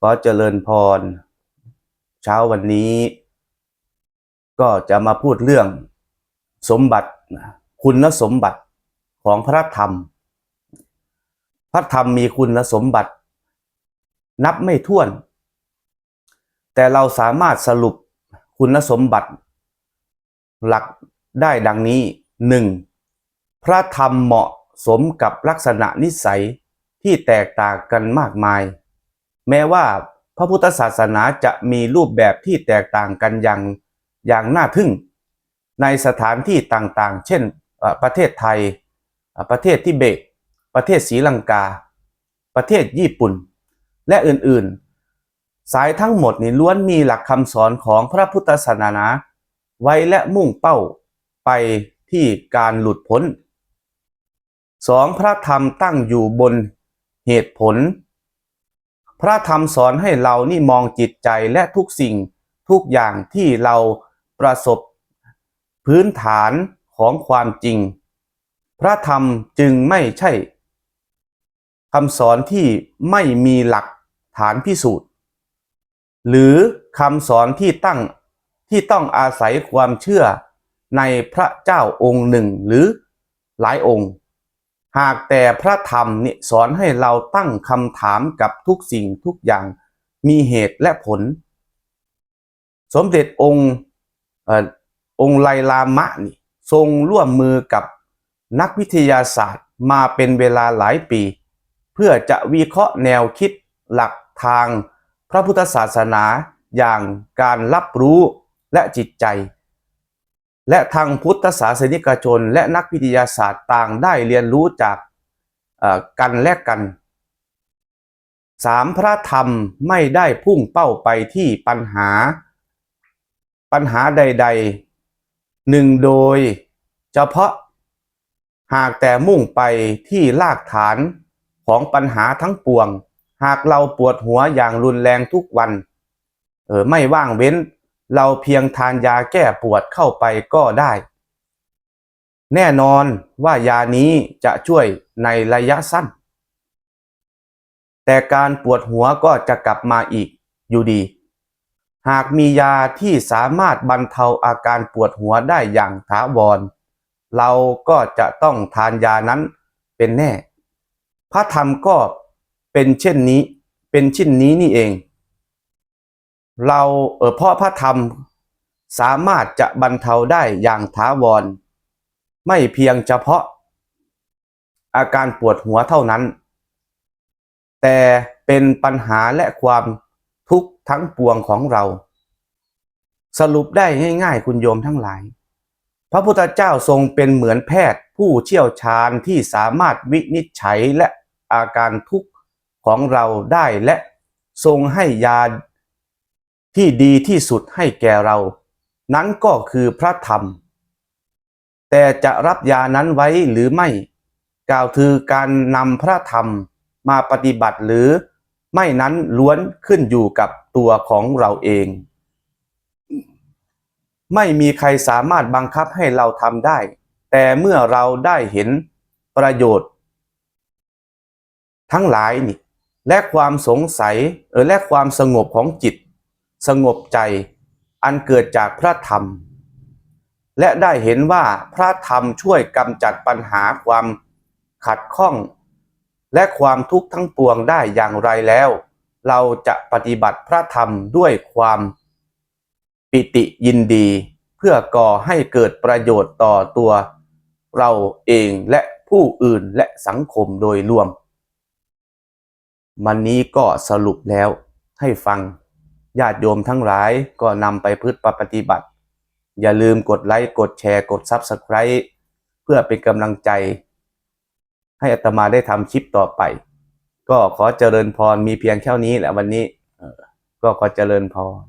ขอเจริญพร เช้าวันนี้ ก็จะมาพูดเรื่องสมบัติ คุณสมบัติของพระธรรม พระธรรมมีคุณสมบัติ นับไม่ถ้วน แต่เราสามารถสรุปคุณสมบัติ หลักได้ดังนี้หนึ่งพระธรรมเหมาะสมกับลักษณะนิสัย ที่แตกต่างกันมากมาย แม้ว่าพระพุทธศาสนาจะมีรูปแบบที่แตกต่างกันอย่างอย่างน่าทึ่ง ในสถานที่ต่างๆ เช่นประเทศไทย ประเทศทิเบต ประเทศศรีลังกา ประเทศญี่ปุ่น และอื่นๆ สายทั้งหมดนี้ล้วนมีหลักคำสอนของพระพุทธศาสนาไว้และมุ่งเป้าไปที่การหลุดพ้นสองพระธรรมตั้งอยู่บน เหตุผล พระธรรมสอนให้เรานี่มองจิตใจและทุกสิ่งทุกอย่างที่เราประสบพื้นฐานของความจริง พระธรรมจึงไม่ใช่คำสอนที่ไม่มีหลักฐานพิสูจน์ หรือคำสอนที่ตั้งที่ต้องอาศัยความเชื่อในพระเจ้าองค์หนึ่งหรือหลายองค์ หากแต่พระธรรมนี่สอนให้เราตั้งคำถามกับทุกสิ่งทุกอย่างมีเหตุและผล สมเด็จองค์เอ่อองค์ไลลามะนี่ทรงร่วมมือกับนักวิทยาศาสตร์มาเป็นเวลาหลายปี เพื่อจะวิเคราะห์แนวคิดหลักทางพระพุทธศาสนาอย่างการรับรู้และจิตใจ และทางพุทธศาสนิกชน และนักวิทยาศาสตร์ต่างได้เรียนรู้จากกันและกันสามพระธรรมไม่ได้พุ่งเป้าไปที่ปัญหา ปัญหาใด ๆ หนึ่งโดยเฉพาะหากแต่มุ่งไปที่รากฐานของปัญหาทั้งปวง หากเราปวดหัวอย่างรุนแรงทุกวัน เออไม่ว่างเว้น เราเพียงทานยาแก้ปวดเข้าไปก็ได้ แน่นอนว่ายานี้จะช่วยในระยะสั้น แต่การปวดหัวก็จะกลับมาอีกอยู่ดี หากมียาที่สามารถบรรเทาอาการปวดหัวได้อย่างถาวร เราก็จะต้องทานยานั้นเป็นแน่ พระธรรมก็เป็นเช่นนี้ เป็นเช่นนี้นี่เอง เราเออเพราะพระธรรมสามารถจะบรรเทาได้อย่างถาวร ไม่เพียงเฉพาะ อาการปวดหัวเท่านั้น แต่เป็นปัญหาและความทุกข์ทั้งปวงของเรา สรุปได้ง่ายๆคุณโยมทั้งหลาย พระพุทธเจ้าทรงเป็นเหมือนแพทย์ผู้เชี่ยวชาญที่สามารถวินิจฉัยและอาการทุกข์ของเราได้และทรงให้ยา ที่ดีที่สุดให้แก่เรา นั้นก็คือพระธรรม แต่จะรับยานั้นไว้หรือไม่ กล่าวคือการนำพระธรรมมาปฏิบัติหรือไม่นั้นล้วนขึ้นอยู่กับตัวของเราเอง ไม่มีใครสามารถบังคับให้เราทำได้ แต่เมื่อเราได้เห็นประโยชน์ ทั้งหลายนี่และความสงสัยเออและความสงบของจิต สงบใจอันเกิดจากพระธรรม และได้เห็นว่าพระธรรมช่วยกำจัดปัญหาความขัดข้อง และความทุกข์ทั้งปวงได้อย่างไรแล้ว เราจะปฏิบัติพระธรรมด้วยความปิติยินดี เพื่อก่อให้เกิดประโยชน์ต่อตัว เราเองและผู้อื่นและสังคมโดยรวม มันนี้ก็สรุปแล้วให้ฟัง ญาติโยมทั้งหลายก็นำไปพฤติปฏิบัติ อย่าลืมกดไลค์กดแชร์กด Subscribe เพื่อเป็นกำลังใจ ให้อัตมาได้ทำคลิปต่อไป ก็ขอเจริญพรมีเพียงแค่นี้แหละวันนี้ก็ขอเจริญพร